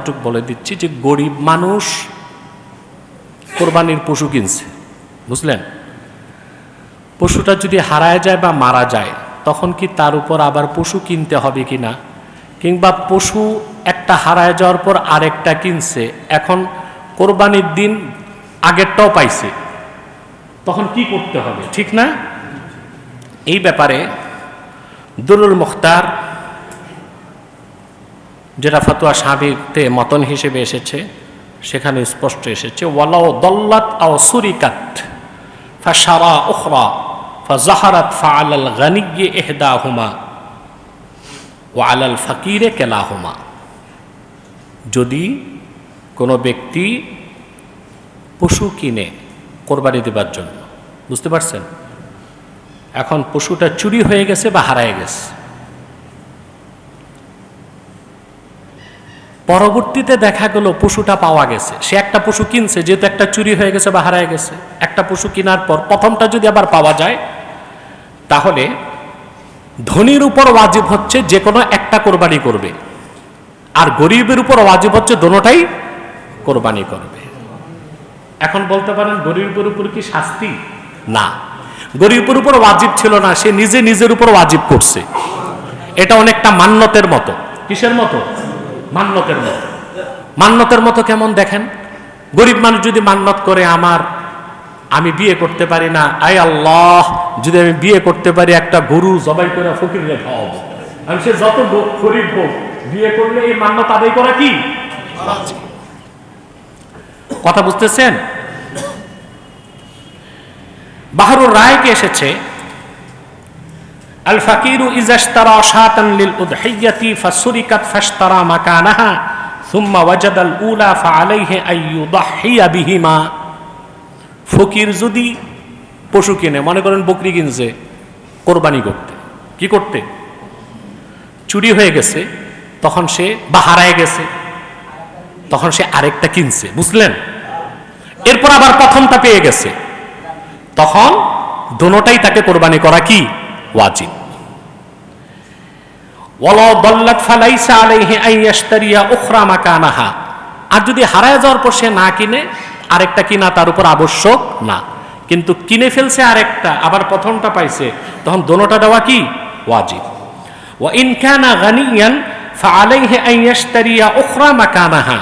এতটুকু বলে দিচ্ছি যে গরিব মানুষ কোরবানির পশু কিনছে, বুঝলেন? পশুটা যদি হারায় যায় বা মারা যায়, তখন কি তার উপর আবার পশু কিনতে হবে কি না? কিংবা পশু একটা হারায় যাওয়ার পর আরেকটা কিনছে, এখন কোরবানির দিন আগেরটাও পাইছে, তখন কি করতে হবে, ঠিক না? এই ব্যাপারে দুরুল মুখতার যেটা ফতুয়া সাবিতে মতন হিসেবে এসেছে, সেখানে স্পষ্ট এসেছে ওয়ালাও দল্লাত আও সুরিকাত ফা ফাশারা উখরা, ফাজাহারাত ফাআলাল গানিয়্যে ইহদাহুমা, ওয়া আলাল ফাকিরে কেলাহুমা। যদি কোনো ব্যক্তি পশু কিনে কোরবানি দেবার জন্য, বুঝতে পারছেন? এখন পশুটা চুরি হয়ে গেছে বা হারায় গেছে? পরবর্তীতে দেখা গেল পশুটা পাওয়া গেছে। সে একটা পশু কিনছে, যেহেতু একটা চুরি হয়ে গেছে বা হারায় গেছে। একটা পশু কেনার পর প্রথমটা যদি আবার পাওয়া যায়, তাহলে ধনির উপর ওয়াজিব হচ্ছে যে কোনো একটা কোরবানি করবে। আর গরিবের উপর ওয়াজিব হচ্ছে দোনোটাই কোরবানি করবে। এখন বলতে পারেন, গরিবের উপর কি শাস্তি? না। গরিবের উপর ওয়াজিব ছিল না, সে নিজে নিজের উপর ওয়াজিব করছে। এটা অনেকটা মান্যতের মতো। কিসের মতো? মান্যতের মতো। মান্যতের মতো কেমন দেখেন? গরিব মানুষ যদি মান্যত করে, আমার, আমি বিয়ে করতে পারি না। আই আল্লাহ, যদি আমি বিয়ে করতে পারি, একটা গরু জবাই করে ফকিরে খাওয়াবো। আমি সে যত গরিব হোক, বিয়ে করলে এই মান্যত আদায় করা কি? কথা বুঝতেছেন? বাহারুর রায়কে এসেছে আল ফাকিরু ইজাশতারা শাতান লিল উদহিয়াতি ফাসুরিকাত মাকানাহা সুম্মা বিহিমা। ফকির যদি পশু কিনে, মনে করেন বকরি কিনছে, কোরবানি করতে, কি করতে? চুরি হয়ে গেছে, তখন সে বা হারায় গেছে, তখন সে আরেকটা কিনছে, বুঝলেন? এরপর আবার প্রথমটা পেয়ে গেছে। তখন দোনোটাই তাকে কোরবানি করা কি? ওয়াজিব। আর যদি হারায় যাওয়ার পর সে না কিনে, আরেকটা কিনা তার উপর আবশ্যক না। কিন্তু কিনে ফেলছে আরেকটা, আবার প্রথমটা পাইছে, তখন দোনোটা দেওয়া কি? ওয়াজিব। ওয়া ইন কানা গানিয়ান ফাআলাইহি আন ইয়াশতারিয়া উখরা মাকানাহা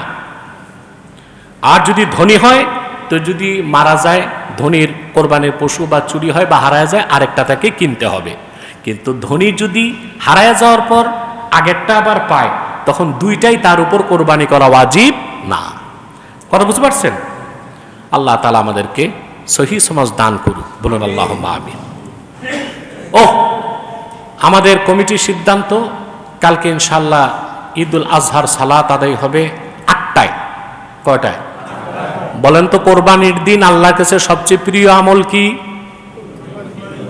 আর যদি ধনী হয়, তো যদি মারা যায় ধনির কোরবানির পশু বা চুরি হয় বা হারায় যায়, আরেকটা তাকে কিনতে হবে। কিন্তু ধনী যদি হারায় যাওয়ার পর আগেরটা আবার পায়, তখন দুইটাই তার উপর কোরবানি করা ওয়াজিব না। কথা বুঝতে পারছেন? আল্লাহ তালা আমাদেরকে সহি সমাজ দান করুক। বলুন আল্লাহ আমি ও আমাদের কমিটির সিদ্ধান্ত, কালকে ইনশাল্লাহ ঈদুল আজহার সালাত আদায় হবে আটটায়, কয়টায়? বলেন তো, কোরবানির দিন আল্লাহর কাছে সবচেয়ে প্রিয় আমল কি?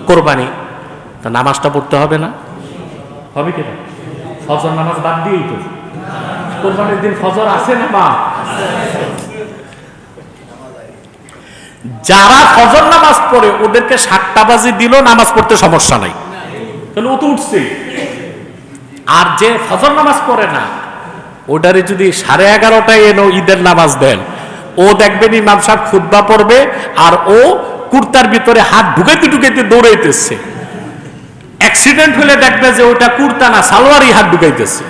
কোরবানি। তা নামাজটা পড়তে হবে না? হবে কি ফজর নামাজ বাদ দিয়েই তো। কোরবানির দিন ফজর আছে না বা যারা ফজর নামাজ পড়ে, ওদেরকে সাতটা বাজি দিল নামাজ পড়তে সমস্যা নাই। তাহলে ও তো উঠছে আর যে ফজর নামাজ পড়ে না, ওটারে যদি সাড়ে এগারোটায় এনো ঈদের নামাজ দেন ও দেখবেন ইমাম সাহেব খুদ্া পড়বে আর ও কুর্তার ভিতরে হাত ঢুকাইতে ঢুকাইতে দৌড়াইতেছে। অ্যাক্সিডেন্ট হলে দেখবে যে ওটা কুর্তা না, সালোয়ারই হাত ঢুকাইতেছে।